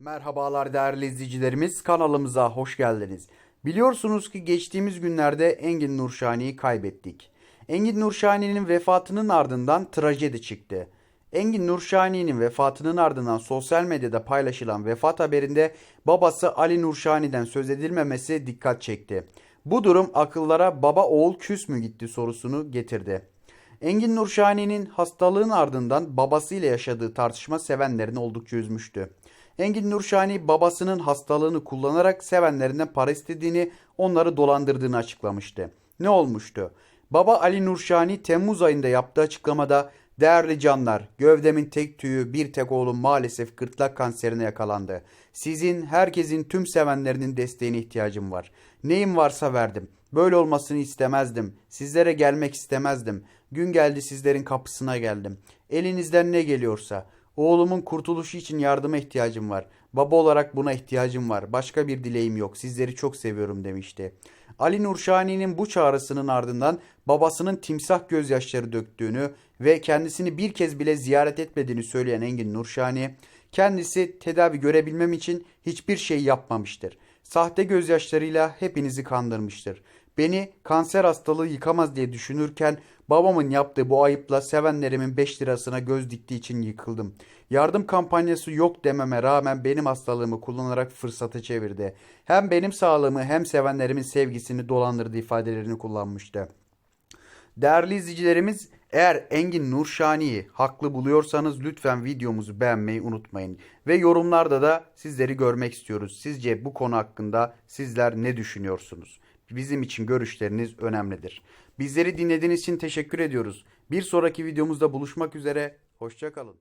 Merhabalar değerli izleyicilerimiz kanalımıza hoş geldiniz. Biliyorsunuz ki geçtiğimiz günlerde Engin Nurşani'yi kaybettik. Engin Nurşani'nin vefatının ardından trajedi çıktı. Engin Nurşani'nin vefatının ardından sosyal medyada paylaşılan vefat haberinde babası Ali Nurşani'den söz edilmemesi dikkat çekti. Bu durum akıllara baba oğul küs mü gitti sorusunu getirdi. Engin Nurşani'nin hastalığın ardından babasıyla yaşadığı tartışma sevenlerini oldukça üzmüştü. Engin Nurşani babasının hastalığını kullanarak sevenlerinden para istediğini, onları dolandırdığını açıklamıştı. Ne olmuştu? Baba Ali Nurşani Temmuz ayında yaptığı açıklamada Değerli canlar, gövdemin tek tüyü bir tek oğlum maalesef gırtlak kanserine yakalandı. Sizin, herkesin, tüm sevenlerinin desteğine ihtiyacım var. Neyim varsa verdim. Böyle olmasını istemezdim. Sizlere gelmek istemezdim. Gün geldi sizlerin kapısına geldim. Elinizden ne geliyorsa. Oğlumun kurtuluşu için yardıma ihtiyacım var. Baba olarak buna ihtiyacım var. Başka bir dileğim yok. Sizleri çok seviyorum demişti. Ali Nurşani'nin bu çağrısının ardından babasının timsah gözyaşları döktüğünü ve kendisini bir kez bile ziyaret etmediğini söyleyen Engin Nurşani, kendisi tedavi görebilmem için hiçbir şey yapmamıştır. Sahte gözyaşlarıyla hepinizi kandırmıştır. Beni kanser hastalığı yıkamaz diye düşünürken babamın yaptığı bu ayıpla sevenlerimin 5 lirasına göz diktiği için yıkıldım. Yardım kampanyası yok dememe rağmen benim hastalığımı kullanarak fırsata çevirdi. Hem benim sağlığımı hem sevenlerimin sevgisini dolandırdı ifadelerini kullanmıştı. Değerli izleyicilerimiz eğer Engin Nurşani'yi haklı buluyorsanız lütfen videomuzu beğenmeyi unutmayın. Ve yorumlarda da sizleri görmek istiyoruz. Sizce bu konu hakkında sizler ne düşünüyorsunuz? Bizim için görüşleriniz önemlidir. Bizleri dinlediğiniz için teşekkür ediyoruz. Bir sonraki videomuzda buluşmak üzere. Hoşçakalın.